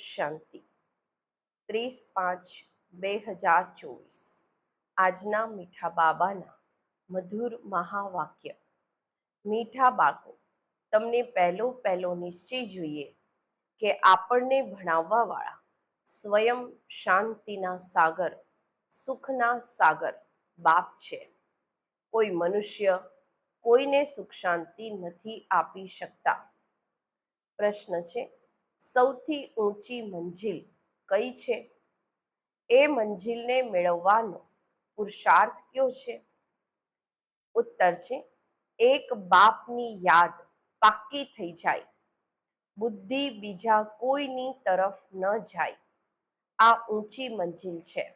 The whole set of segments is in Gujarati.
શાંતિ. ત્રીસ પાંચ બે હજાર ચોવીસ. આજના મીઠા બાબાના મધુર મહાવાક્ય. મીઠા બાળકો, તમને પહેલો પહેલો નિશ્ચય જોઈએ કે આપણને ભણાવવાવાળા સ્વયં શાંતિના સાગર, સુખના સાગર બાપ છે. કોઈ મનુષ્ય કોઈને સુખ શાંતિ નથી આપી શકતા. પ્રશ્ન છે સૌથી ઊંચી મંજિલ કઈ છે? એ મંજિલને મેળવવાનો પુરુષાર્થ કયો છે? ઉત્તર છે, એક બાપની યાદ પાક્કી થઈ જાય. બુદ્ધિ બીજા કોઈની તરફ ન જાય. આ ઊંચી મંજિલ છે.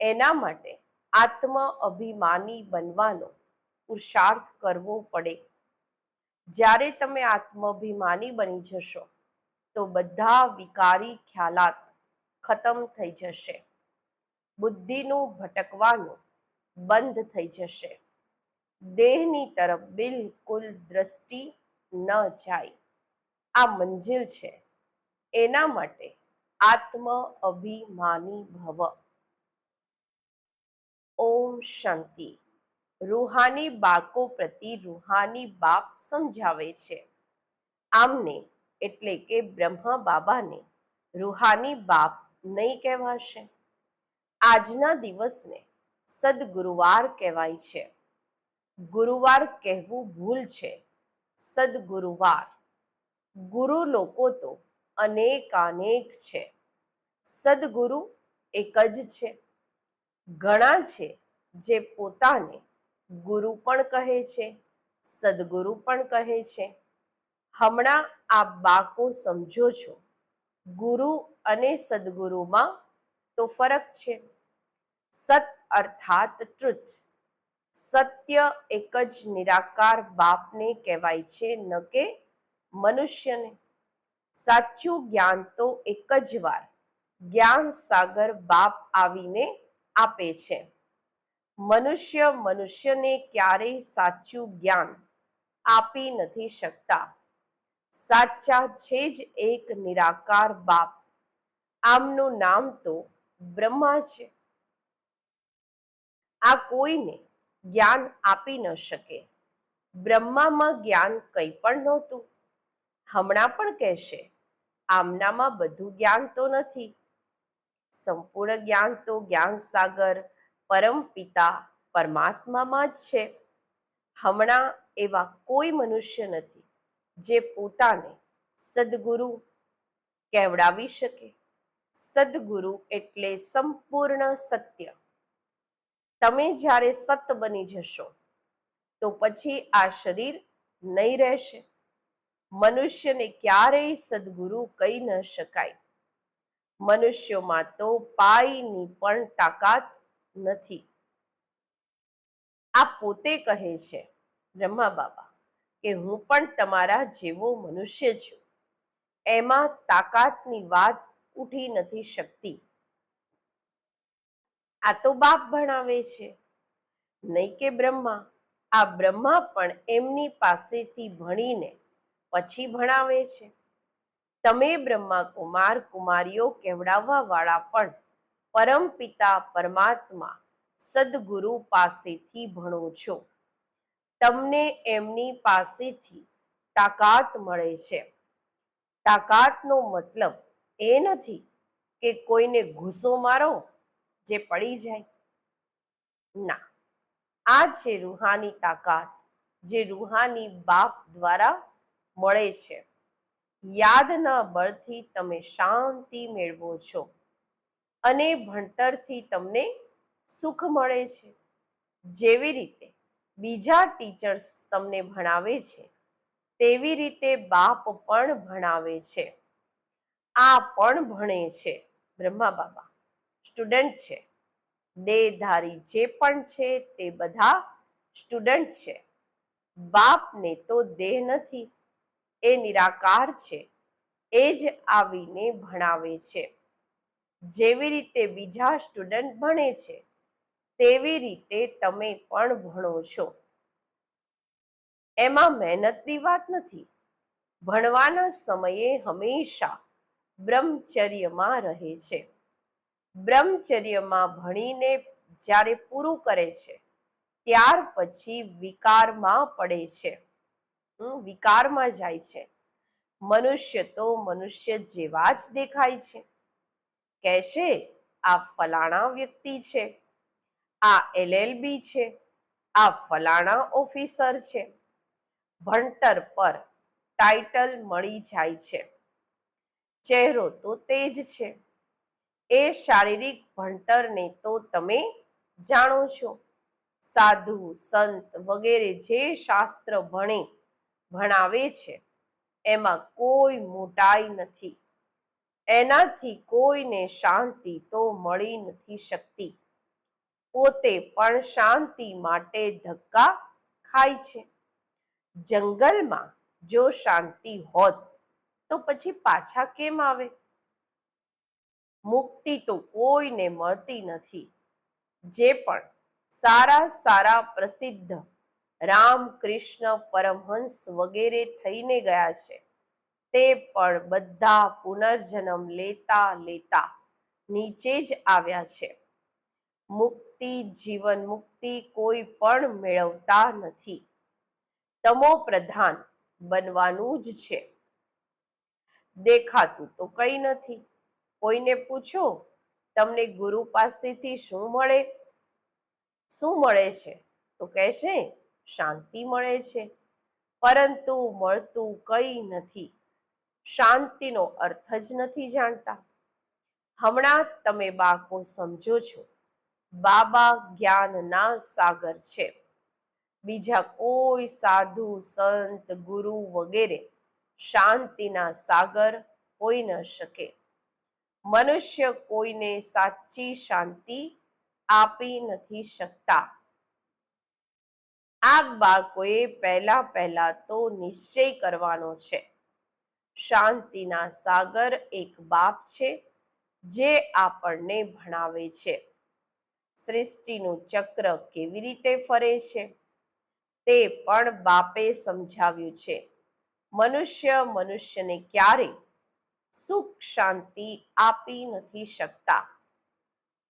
એના માટે આત્મ અભિમાની બનવાનો પુરુષાર્થ કરવો પડે. જ્યારે તમે આત્માભિમાની બની જશો તો બધા વિકારી ખ્યાલાત ખતમ થઈ જશે. બુદ્ધિનું ભટકવાનું બંધ થઈ જશે. દેહની તરફ બિલકુલ દ્રષ્ટિ ન જાય. આ મંજિલ છે. એના માટે આત્મ અભિમાની ભવ. ઓમ શાંતિ. રૂહાની બાળકો પ્રતિ રૂહાની બાપ સમજાવે છે. આમને એટલે કે બ્રહ્મા બાબાને રૂહાની બાપ નહીં કહેવાશે. આજના દિવસને સદગુરુવાર કહેવાય છે. ગુરુવાર કહેવું ભૂલ છે. સદગુરુવાર. ગુરુ લોકો તો અનેકાનેક છે. સદગુરુ એક જ છે. ઘણા છે જે પોતાને ગુરુ પણ કહે છે, સદગુરુ પણ કહે છે. હમણાં આ બાકો સમજો છો. ગુરુ અને સદગુરુમાં તો ફરક છે. સત અર્થાત ટ્રુથ. સત્ય એક જ નિરાકાર બાપને કહેવાય છે, ન કે મનુષ્યને. સાચું જ્ઞાન તો એક જ વાર જ્ઞાન સાગર બાપ આવીને આપે છે. મનુષ્ય મનુષ્યને ક્યારેય સાચું જ્ઞાન આપી નથી શકતા. સાચા છે જ એક નિરાકાર બાપ. આમનું નામ તો બ્રહ્મા છે. આ કોઈને જ્ઞાન આપી ન શકે. બ્રહ્મામાં જ્ઞાન કંઈ પણ નહોતું. હમણાં પણ કહેશે, આમનામાં બધું જ્ઞાન તો નથી. સંપૂર્ણ જ્ઞાન તો જ્ઞાન સાગર, પરમ પિતા પરમાત્મામાં જ છે. હમણાં એવા કોઈ મનુષ્ય નથી. જે પોતાને સદગુરુ કેવડાવી શકે. સદગુરુ એટલે સંપૂર્ણ સત્ય. તમે જ્યારે સત બની જશો, તો પછી આ શરીર નહીં રહેશે. મનુષ્યને ક્યારેય સદગુરુ કહી ન શકાય. મનુષ્યોમાં તો પાયની પણ તાકાત નથી. આ પોતે કહે છે બ્રહ્મા બાબા કે હું પણ તમારા જેવો મનુષ્ય છું. એમાં તાકાતની વાત ઉઠી નથી શકતી. આ તો બાપ ભણાવે છે. નહીં કે બ્રહ્મા. આ બ્રહ્મા પણ એમની પાસેથી ભણીને પછી ભણાવે છે. તમે બ્રહ્મા કુમાર કુમારીઓ કહેવડાવવા વાળા પણ પરમ પિતા પરમાત્મા, સદગુરુ પાસેથી ભણો છો. તમને એમની પાસેથી તાકાત મળે છે. તાકાતનો મતલબ એ નથી કે કોઈને ઘૂસો મારો જે પડી જાય. ના, આ છે રૂહાની તાકાત જે રૂહાની બાપ દ્વારા મળે છે. યાદના બળથી તમે શાંતિ મેળવો છો અને ભણતરથી તમને સુખ મળે છે. જેવી રીતે બીજા ટીચર્સ તમને ભણાવે છે, તેવી રીતે બાપ પણ ભણાવે છે. આ પણ ભણે છે, બ્રહ્મા બાબા. સ્ટુડન્ટ છે. દેહધારી જે પણ છે, તે બધા સ્ટુડન્ટ છે. બાપને તો દેહ નથી, એ નિરાકાર છે, એ જ આવીને ભણાવે છે. જેવી રીતે બીજા સ્ટુડન્ટ ભણે છે તેવી રીતે તમે પણ ભણો છો. એમાં મહેનતની વાત નથી. ભણવાના સમયે હંમેશા બ્રહ્મચર્યમાં રહે છે. બ્રહ્મચર્યમાં ભણીને જ્યારે પૂરું કરે છે, ત્યાર પછી વિકારમાં પડે છે. વિકારમાં જાય છે. મનુષ્ય તો મનુષ્ય જેવા જ દેખાય છે. કહેશે, આ ફલાણા વ્યક્તિ છે. આ એલએલબી છે, આ ફલાણા ઓફિસર છે. ભણતર પર ટાઇટલ મળી જાય છે. ચહેરો તો તે જ છે. એ શારીરિક ભણતરને તો તમે જાણો છો. સાધુ, સંત વગેરે જે શાસ્ત્ર ભણે, ભણાવે છે, એમાં કોઈ મોટાઈ નથી. એનાથી કોઈને શાંતિ તો મળી નથી શકતી. પોતે પણ શાંતિ માટે ધક્કા ખાય છે. જંગલમાં જો શાંતિ હોત, તો પછી પાછા કેમ આવે? મુક્તિ તો કોઈને મળતી નથી. જે પણ સારા સારા પ્રસિદ્ધ રામ કૃષ્ણ પરમહંસ વગેરે થઈને ગયા છે, તે પણ બધા પુનર્જન્મ લેતા લેતા નીચે જ આવ્યા છે. મુક્તિ જીવન મુક્તિ કોઈ પણ મેળવતા નથી. તમો પ્રધાન બનવાનું જ છે. દેખાતું તો કંઈ નથી. કોઈને પૂછો, તમને ગુરુ પાસેથી શું મળે? શું મળે છે? તો કહેશે, શાંતિ મળે છે. પરંતુ મળતું કંઈ નથી. શાંતિનો અર્થ જ નથી જાણતા. હમણાં તમે બાળકો સમજો છો. બાબા જ્ઞાનના સાગર છે. બીજા કોઈ સાધુ, સંત, ગુરુ વગેરે શાંતિના સાગર હોઈ ન શકે. મનુષ્ય કોઈને સાચી શાંતિ આપી નથી શકતા. આ બાળકોએ પહેલા પહેલા તો નિશ્ચય કરવાનો છે. શાંતિના સાગર એક બાપ છે, જે આપણને ભણાવે છે. સૃષ્ટિનું ચક્ર કેવી રીતે ફરે છે? તે પણ બાપે સમજાવ્યું છે. મનુષ્ય મનુષ્યને ક્યારે સુખ શાંતિ આપી નથી શકતા.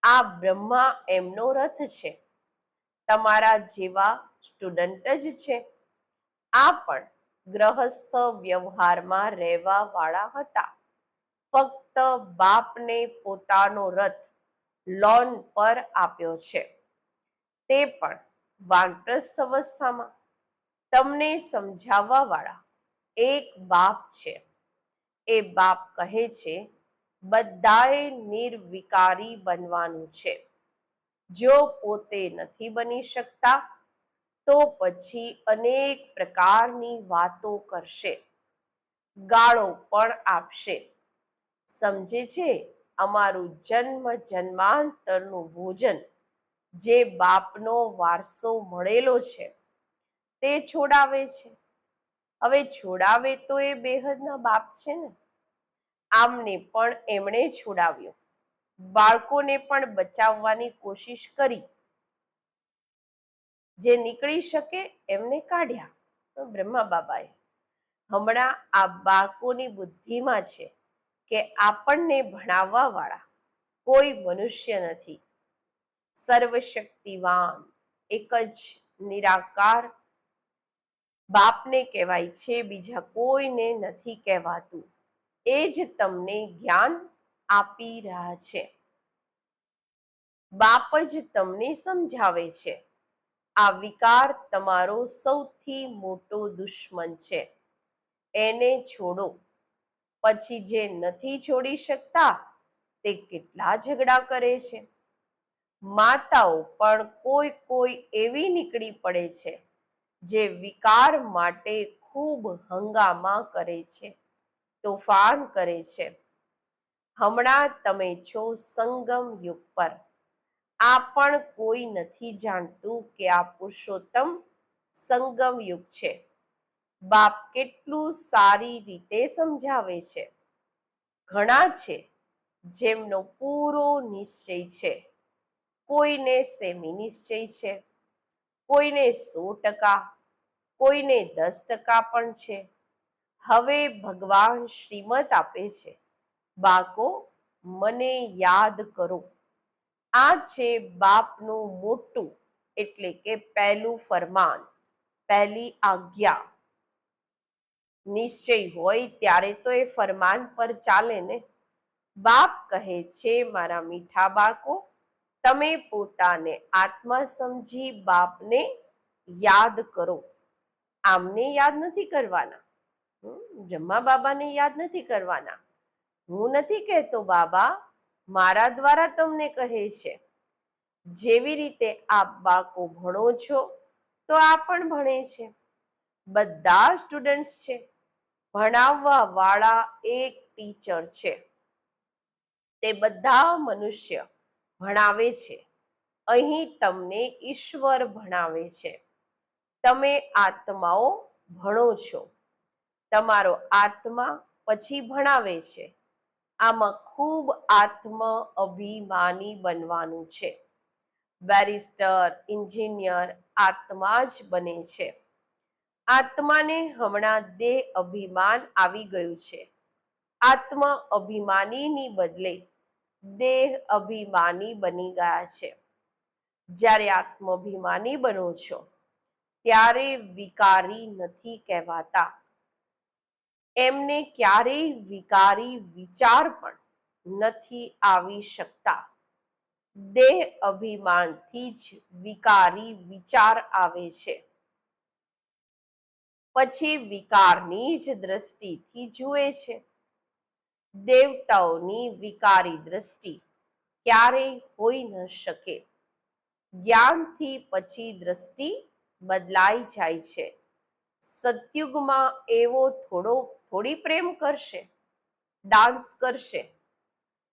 આ બ્રહ્મા એમનો રથ છે. તમારા જેવા સ્ટુડન્ટ જ છે. આ પણ ગ્રહસ્થ વ્યવહારમાં રહેવા વાળા હતા. ફક્ત બાપને પોતાનો રથ લોન પર આપ્યો છે. તે પણ વાનપ્રસ્થ અવસ્થામાં. તમને સમજાવવા વાળા એક બાપ છે. એ બાપ કહે છે, બધાએ નિર્વિકારી બનવાનું છે. જો પોતે નથી બની શકતા, તો પછી અનેક પ્રકારની વાતો કરશે. ગાળો પણ આપશે. સમજે છે? અમારું જન્મ જન્માંતરનું ભોજન જે બાપનો વારસો મળેલો છે, તે છોડાવે છે. હવે છોડાવે તો એ બેહદના બાપ છે ને? આમને પણ એમણે છોડાવ્યો. બાળકોને પણ બચાવવાની કોશિશ કરી. જે નીકળી શકે એમને કાઢ્યા. બ્રહ્મા બાબાએ. હમણાં આ બાળકોની બુદ્ધિમાં છે. કે આપણને ભણાવવા વાળા કોઈ મનુષ્ય નથી. સર્વશક્તિવાન, એક જ નિરાકાર બાપને કહેવાય છે, બીજા કોઈને નથી કહેવાતું. એ જ તમને જ્ઞાન આપી રહ્યા છે. બાપ જ તમને સમજાવે છે. આ વિકાર તમારો સૌથી મોટો દુશ્મન છે. એને છોડો. પછી જે નથી છોડી શકતા તે કેટલા ઝઘડા કરે છે. માતાઓ પણ કોઈ કોઈ એવી નીકળી પડે છે જે વિકાર માટે ખૂબ હંગામા કરે છે, તોફાન કરે છે. હમણાં તમે છો સંગમ યુગ પર. આ પણ કોઈ નથી જાણતું કે આ પુરુષોત્તમ સંગમ યુગ છે. બાપ કેટલું સારી રીતે સમજાવે છે. ઘણા છે જેમનો પૂરો નિશ્ચય છે. કોઈને સેમી નિશ્ચય છે. કોઈને સો ટકા, કોઈને દસ ટકા પણ છે. હવે ભગવાન શ્રીમત આપે છે. બાકો મને યાદ કરો. આ છે બાપનું મોટું એટલે કે પહેલું ફરમાન, પહેલી આજ્ઞા. નિશ્ચય હોય ત્યારે તો એ ફરમાન પર ચાલે ને? બાપ કહે છે મારા મીઠા બાળકો તમે પોતાને આત્મા સમજી બાપને યાદ કરો. આમને યાદ નથી કરવાના. હમ, બ્રહ્મા બાબાને યાદ નથી કરવાના. હું નથી કહેતો બાબા મારા દ્વારા તમને કહે છે જેવી રીતે આપ બાળકો ભણો છો તો આ પણ ભણે છે. બધા સ્ટુડન્ટ્સ છે. ભણાવવા વાળા એક ટીચર છે. તે બધા મનુષ્ય ભણાવે છે. અહીં તમને ઈશ્વર ભણાવે છે. તમે આત્માઓ ભણો છો. તમારો આત્મા પછી ભણાવે છે. આમાં ખૂબ આત્મ અભિમાની બનવાનું છે. બેરિસ્ટર, એન્જિનિયર આત્મા જ બને છે. આત્માને હમણાં દેહ અભિમાન આવી ગયું છે. આત્મ અભિમાનીની બદલે દેહ અભિમાની બની ગયા છે. જ્યારે આત્માભિમાની બનો છો, ત્યારે વિકારી નથી કહેવાતા. એમને ક્યારેય વિકારી વિચાર પણ નથી આવી શકતા. દેહ અભિમાનથી જ વિકારી વિચાર આવે છે. પછી વિકારની જ દ્રષ્ટિથી જુએ છે. દેવતાઓની વિકારી દ્રષ્ટિ ક્યારેય હોઈ ન શકે. જ્ઞાનથી પછી દ્રષ્ટિ બદલાઈ જાય છે. સતયુગમાં એવો થોડો, થોડી પ્રેમ કરશે. ડાન્સ કરશે.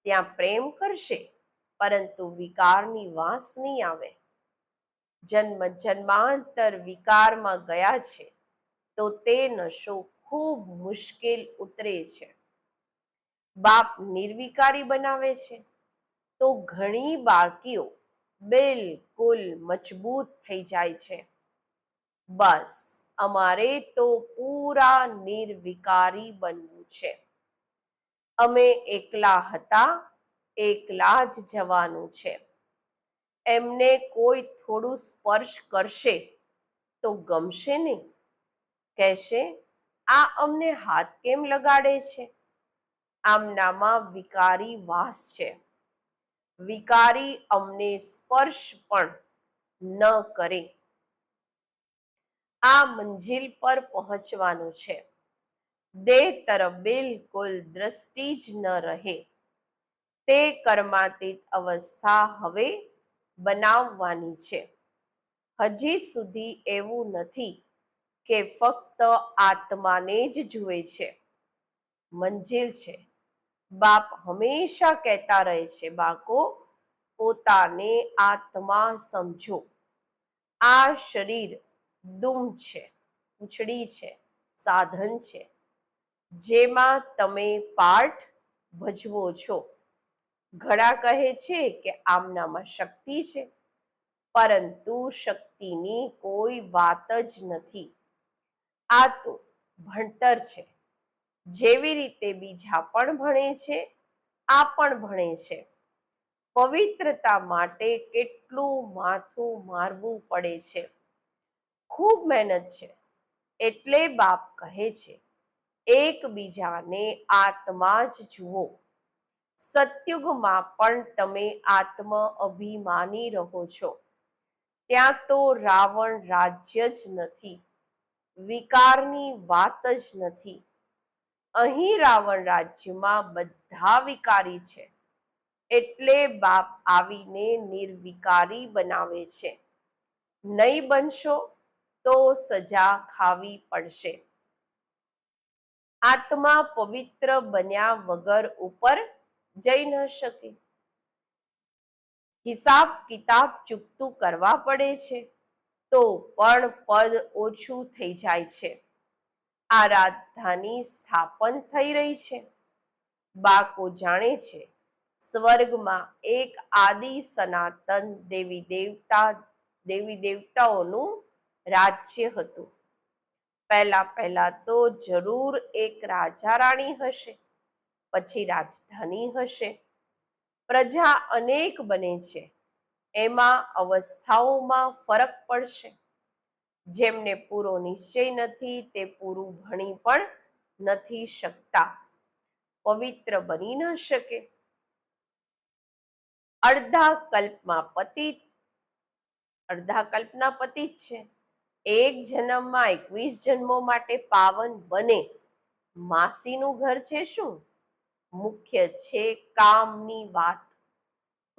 ત્યાં પ્રેમ કરશે, પરંતુ વિકારની વાસ નહીં આવે. જન્મ જન્માંતર વિકારમાં ગયા છે. તો તે નશો ખૂબ મુશ્કેલ ઉતરે છે. બાપ નિર્વિકારી બનાવે છે. તો ઘણી બાળકીઓ બિલકુલ મજબૂત થઈ જાય છે. બસ, અમારે તો પૂરા નિર્વિકારી બનવું છે. અમે એકલા હતા, એકલા જ જવાનું છે. એમને કોઈ થોડું સ્પર્શ કરશે તો ગમશે નહીં. કહેશે, આ અમને હાથ કેમ લગાડે છે? આમનામાં વિકારી વાસ છે. વિકારી અમને સ્પર્શ પણ ન કરે. આ મંજિલ પર પહોંચવાનું છે. દેહ તરફ બિલકુલ દ્રષ્ટિ જ ન રહે. તે કર્માતીત અવસ્થા હવે બનાવવાની છે. હજી સુધી એવું નથી. કે ફક્ત આત્માને જ જુએ છે. મંજિલ છે. બાપ હંમેશા કહેતા રહે છે, બાળકો, પોતાને આત્મા સમજો. આ શરીર દુમ છે પૂંછડી છે, સાધન છે, જેમાં તમે પાઠ ભજવો છો. ઘણા કહે છે કે આમનામાં શક્તિ છે, પરંતુ શક્તિની કોઈ વાત જ નથી. આ તો ભણતર છે. જેવી રીતે બીજા પણ ભણે છે, આ પણ ભણે છે. પવિત્રતા માટે કેટલું માથું મારવું પડે છે. ખૂબ મહેનત છે. એટલે બાપ કહે છે, એકબીજાને આત્મા જ જુઓ. સત્યુગમાં પણ તમે આત્મ અભિમાની રહો છો. ત્યાં તો રાવણ રાજ્ય જ નથી. વિકારની વાત જ નથી. અહીં રાવણ રાજ્યમાં બધા વિકારી છે. એટલે બાપ આવીને નિર્વિકારી બનાવે છે. નહીં બનશો તો સજા ખાવી પડશે. આત્મા પવિત્ર બન્યા વગર ઉપર જઈ ન શકે. હિસાબ કિતાબ ચૂકતું કરવા પડે છે. તો પણ પદ ઓછું થઈ જાય છે. આ રાજધાની સ્થાપન થઈ રહી છે. બાકો જાણે છે, સ્વર્ગમાં એક આદિ સનાતન દેવી દેવતા, દેવી દેવતાઓનું રાજ્ય હતું. પહેલા પહેલા તો જરૂર એક રાજા રાણી હશે, પછી રાજધાની હશે. પ્રજા અનેક બને છે. એમાં અવસ્થાઓમાં ફરક પડશે. જેમને પૂરો નિશ્ચય નથી, તે પૂરું ભણી પણ નથી શકતા. પવિત્ર બની ન શકે. અડધા કલ્પમાં પતિત અડધા કલ્પના પતિત છે. એક જન્મમાં એકવીસ જન્મો માટે પાવન બને. માસીનું ઘર છે શું? મુખ્ય છે કામની વાત.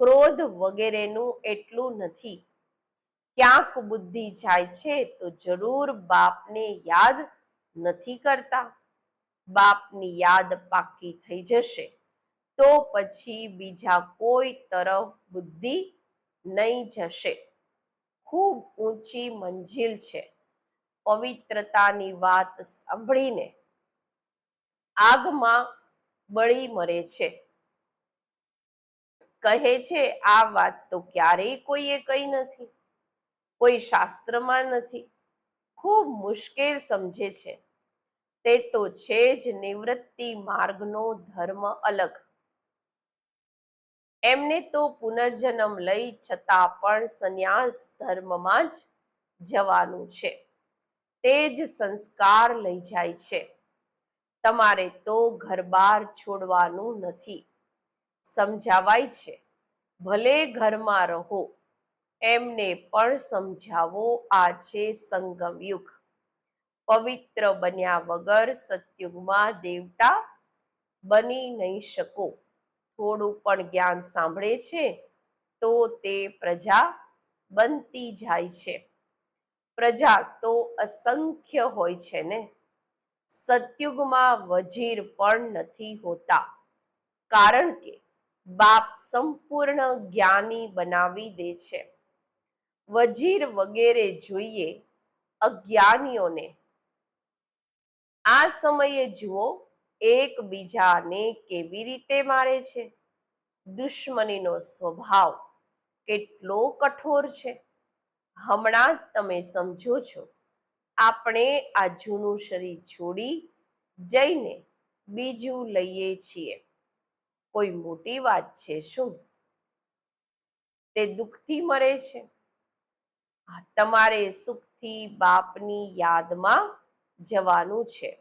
ક્રોધ વગેરેનું એટલું નથી. ક્યાંક બુદ્ધિ જાય છે તો જરૂર બાપને યાદ નથી કરતા. બાપની યાદ પાકી થઈ જશે તો પછી બીજા કોઈ તરફ બુદ્ધિ નહીં જશે. ખૂબ ઊંચી મંજિલ છે. પવિત્રતાની વાત સાંભળીને આગમાં બળી મરે છે. કહે છે, આ વાત તો ક્યારેય કોઈએ કહી નથી. કોઈ શાસ્ત્રમાં નથી. ખૂબ મુશ્કેલ સમજે છે. તે તો છે જ નિવૃત્તિ માર્ગનો ધર્મ અલગ. એમને તો પુનર્જન્મ લઈ છતાં પણ સંન્યાસ ધર્મમાં જ જવાનું છે. તે જ સંસ્કાર લઈ જાય છે. તમારે તો ઘરબાર છોડવાનું નથી. સમજાવાય છે. ભલે ઘરમાં રહો, એમને પણ સમજાવો આ છે સંગમયુગ. પવિત્ર બન્યા વગર સતયુગમાં દેવતા બની નહીં શકો. થોડું પણ જ્ઞાન સાંભળે છે, તો તે પ્રજા બનતી જાય છે. પ્રજા તો અસંખ્ય હોય છે ને? સતયુગમાં વજીર પણ નથી હોતા. કારણ કે બાપ સંપૂર્ણ જ્ઞાની બનાવી દે છે. વજીર વગેરે જોઈએ અજ્ઞાનીઓને. આ સમયે જુઓ, એકબીજાને કેવી રીતે મારે છે? દુશ્મનીનો સ્વભાવ કેટલો કઠોર છે. હમણાં તમે સમજો છો, આપણે આ જૂનું શરીર છોડી જઈને બીજું લઈએ છીએ. કોઈ મોટી વાત છે શું? તે દુઃખથી મરે છે. તમારે સુખથી બાપની યાદમાં જવાનું છે.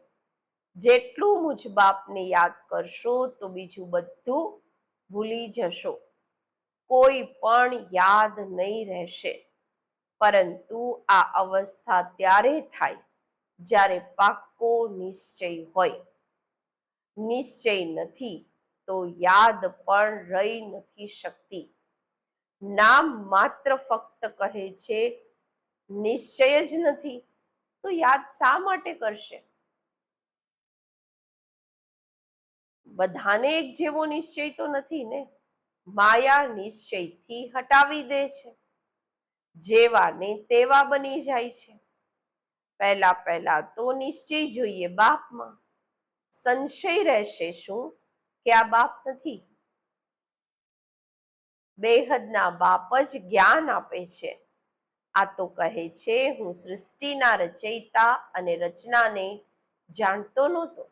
જેટલું મુજ બાપને યાદ કરશો તો બીજું બધું ભૂલી જશો. કોઈ પણ યાદ નહીં રહેશે. પરંતુ આ અવસ્થા ત્યારે થાય જ્યારે પાક્કો નિશ્ચય હોય. નિશ્ચય નથી તો યાદ પણ રહી નથી શકતી. નામ માત્ર ફક્ત કહે છે, નિશ્ચય જ નથી. તો યાદ શા માટે કરશે? બધાને એક જેવો નિશ્ચય તો નથી ને? માયા નિશ્ચયથી હટાવી દે છે. જેવા ને તેવા બની જાય છે. પહેલા પહેલા તો નિશ્ચય જોઈએ બાપમાં. સંશય રહેશે શું? કે આ બાપ નથી? બેહદના બાપ જ જ્ઞાન આપે છે. આ તો કહે છે, હું સૃષ્ટિના રચયિતા અને રચનાને જાણતો નહોતો.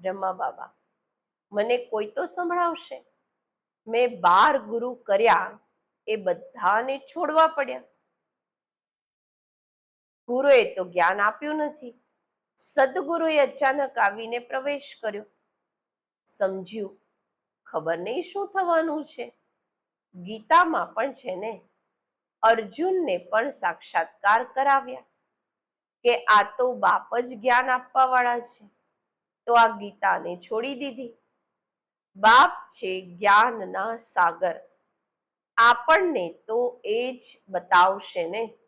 બ્રહ્મા બાબા, મને કોઈ તો સંભળાવશે? મેં બાર ગુરુ કર્યા, એ બધાને છોડવા પડ્યા. ગુરુએ તો જ્ઞાન આપ્યું નથી. સદગુરુએ અચાનક આવીને પ્રવેશ કર્યો. સમજ્યું. ખબર નહીં શું થવાનું છે? ગીતામાં પણ છે ને, અર્જુનને પણ સાક્ષાત્કાર કરાવ્યા કે આ તો બાપ જ જ્ઞાન આપવા વાળા છે. તો આ ગીતાને છોડી દીધી. બાપ છે જ્ઞાનના સાગર. આપણને તો એ જ બતાવશે ને.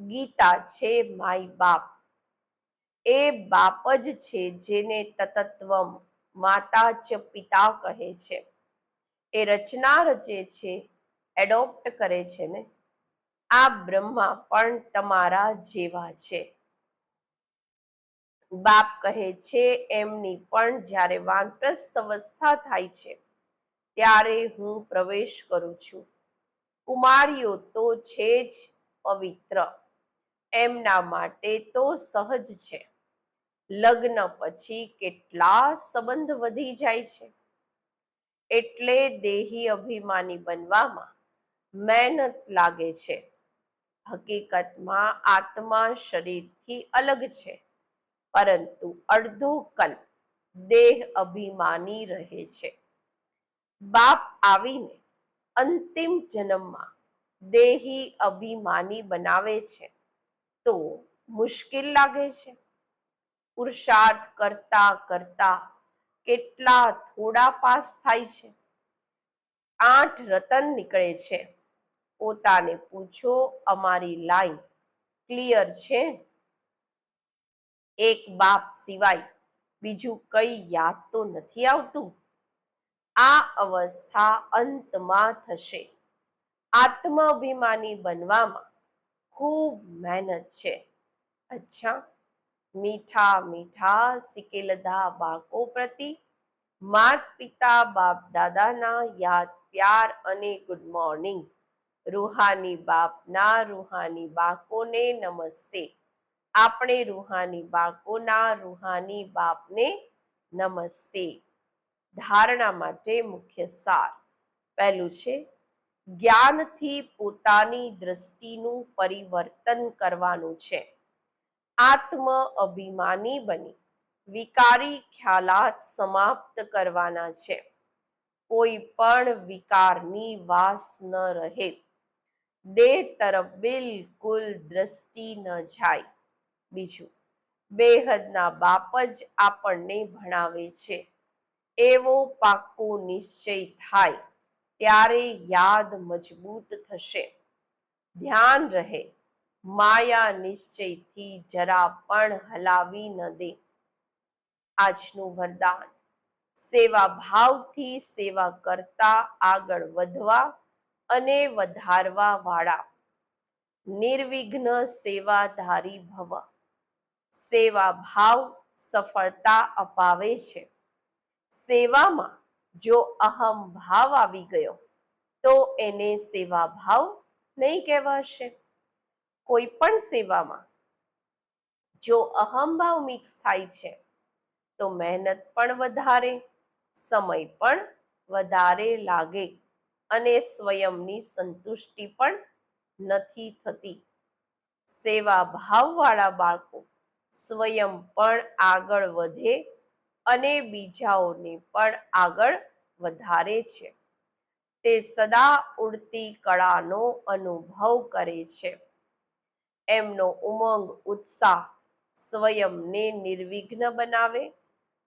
ગીતા છે માય બાપ. એ બાપ જ છે જેને તતત્વમ માતા ચ પિતા કહે છે. એ રચના રચે છે એડોપ્ટ કરે છે ને. આ બ્રહ્મા પણ તમારા જેવા છે. બાપ કહે છે, એમની પણ જ્યારે વાનપ્રસ્થ અવસ્થા થાય છે, ત્યારે હું પ્રવેશ કરું છું. કુમારીઓ તો છે જ પવિત્ર. એમના માટે તો સહજ છે. લગ્ન પછી કેટલા સંબંધ વધી જાય છે. એટલે દેહી અભિમાની બનવામાં મહેનત લાગે છે. હકીકતમાં આત્મા શરીરથી અલગ છે, પરંતુ અડધો કલ્પ દેહ અભિમાની રહે છે. બાપ આવીને અંતિમ જન્મમાં દેહી અભિમાની બનાવે છે, તો મુશ્કેલ લાગે છે. પુરુષાર્થ કરતા કરતા કેટલા થોડા પાસ થાય છે. આઠ રતન નીકળે છે. પોતાને પૂછો, અમારી લાઈન ક્લિયર છે? એક બાપ સિવાય બીજું કઈ યાદ તો નથી આવતું? આ અવસ્થા અંતમાં થશે. આત્માભિમાની બનવામાં ખૂબ મહેનત છે. અચ્છા મીઠા મીઠા સિકેલધા બાળકો પ્રતિ. માત પિતા બાપ દાદાના યાદ, પ્યાર અને ગુડ મોર્નિંગ રૂહાની બાપના રૂહાની બાળકોને નમસ્તે. આપણે રૂહાની બાળકોના રૂહાની બાપને નમસ્તે. ધારણા માટે મુખ્ય સાર. પહેલું છે, જ્ઞાનથી પોતાની દ્રષ્ટિનું પરિવર્તન કરવાનું છે. આત્મ અભિમાની બની. વિકારી ખ્યાલાત સમાપ્ત કરવાના છે. કોઈ પણ વિકારની વાસ ન રહે. દેહ તરફ બિલકુલ દ્રષ્ટિ ન જાય. બીજું, બેહદના બાપ જ આપણને ભણાવે છે. એવો પાક્કો નિશ્ચય થાય, ત્યારે યાદ મજબૂત થશે. ધ્યાન રહે માયા નિશ્ચયથી જરા પણ હલાવી ન દે. આજનું વરદાન. સેવા ભાવથી સેવા કરતા આગળ વધવા અને વધારવા વાળા. નિર્વિઘ્ન સેવાધારી ભવ. સેવા ભાવ સફળતા અપાવે છે. સેવામાં જો અહમ ભાવ આવી ગયો, તો એને સેવા ભાવ નહીં કહેવાશે. કોઈ પણ સેવામાં જો અહમભાવ મિક્સ થાય છે, તો મહેનત પણ વધારે, સમય પણ વધારે લાગે અને સ્વયંની સંતુષ્ટિ પણ નથી થતી. સેવા ભાવવાળા બાળકો સ્વયં પણ આગળ વધે અને બીજાઓને પણ આગળ વધારે છે. તે સદા ઉડતી કળાનો અનુભવ કરે છે. એમનો ઉમંગ, ઉત્સાહ સ્વયંને નિર્વિઘ્ન બનાવે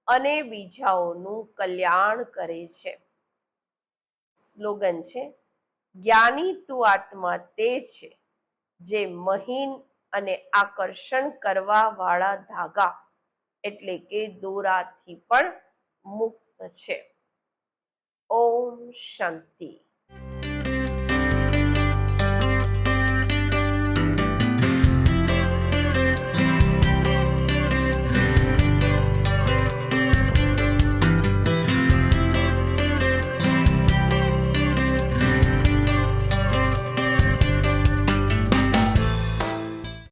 અને બીજાઓનું કલ્યાણ કરે છે. સ્લોગન છે, જ્ઞાની તું આત્મા તે છે જે મહીન અને આકર્ષણ કરવા વાળા ધાગા એટલે કે દોરાથી પણ મુક્ત છે. ઓમ શાંતિ.